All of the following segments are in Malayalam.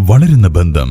വളരുന്ന ബന്ധം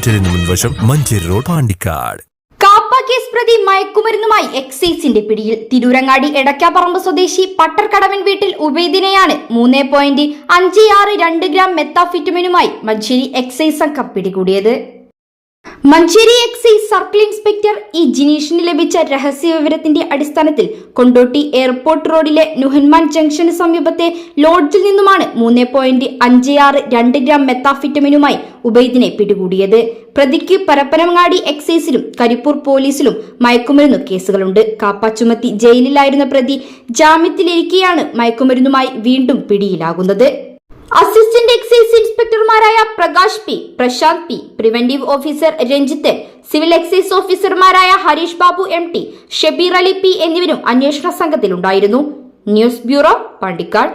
ഹോസ്പിറ്റലിന് മുൻവശം മഞ്ചേരി റോഡ് പാണ്ടിക്കാട്. കാപ്പ കേസ് പ്രതി മയക്കുമരുന്നുമായി എക്സൈസിന്റെ പിടിയിൽ. തിരൂരങ്ങാടി എടക്കാപ്പറമ്പ് സ്വദേശി പട്ടർക്കടവൻ വീട്ടിൽ ഉബൈദിനെയാണ് മൂന്ന് പോയിന്റ് അഞ്ച് ആറ് രണ്ട് ഗ്രാം മെത്താഫിറ്റമിനുമായി മഞ്ചേരി എക്സൈസ് സംഘം പിടികൂടിയത്. Manjeri excise circle inspector E ജിനീഷിന് ലഭിച്ച രഹസ്യ വിവരത്തിന്റെ അടിസ്ഥാനത്തിൽ കൊണ്ടോട്ടി എയർപോർട്ട് റോഡിലെ നുഹൻമാൻ ജംഗ്ഷന് സമീപത്തെ ലോഡ്ജിൽ നിന്നുമാണ് മൂന്ന് പോയിന്റ് അഞ്ച് ആറ് രണ്ട് ഗ്രാം മെത്താഫിറ്റമിനുമായി ഉബൈദിനെ പിടികൂടിയത്. പ്രതിക്ക് പരപ്പനങ്ങാടി എക്സൈസിലും കരിപ്പൂർ പോലീസിലും മയക്കുമരുന്ന് കേസുകളുണ്ട്. കാപ്പ ചുമത്തി ജയിലിലായിരുന്ന പ്രതി ജാമ്യത്തിലിരിക്കെയാണ് മയക്കുമരുന്നുമായി വീണ്ടും പിടിയിലാകുന്നത്. Assistant excise ഇൻസ്പെക്ടർമാരായ Prakash P Prashanth P preventive officer Ranjith civil excise ഓഫീസർമാരായ Harish Babu M T Shabeer Ali P എന്നിവരും അന്വേഷണ സംഘത്തിലുണ്ടായിരുന്നു. News bureau Pandikkad.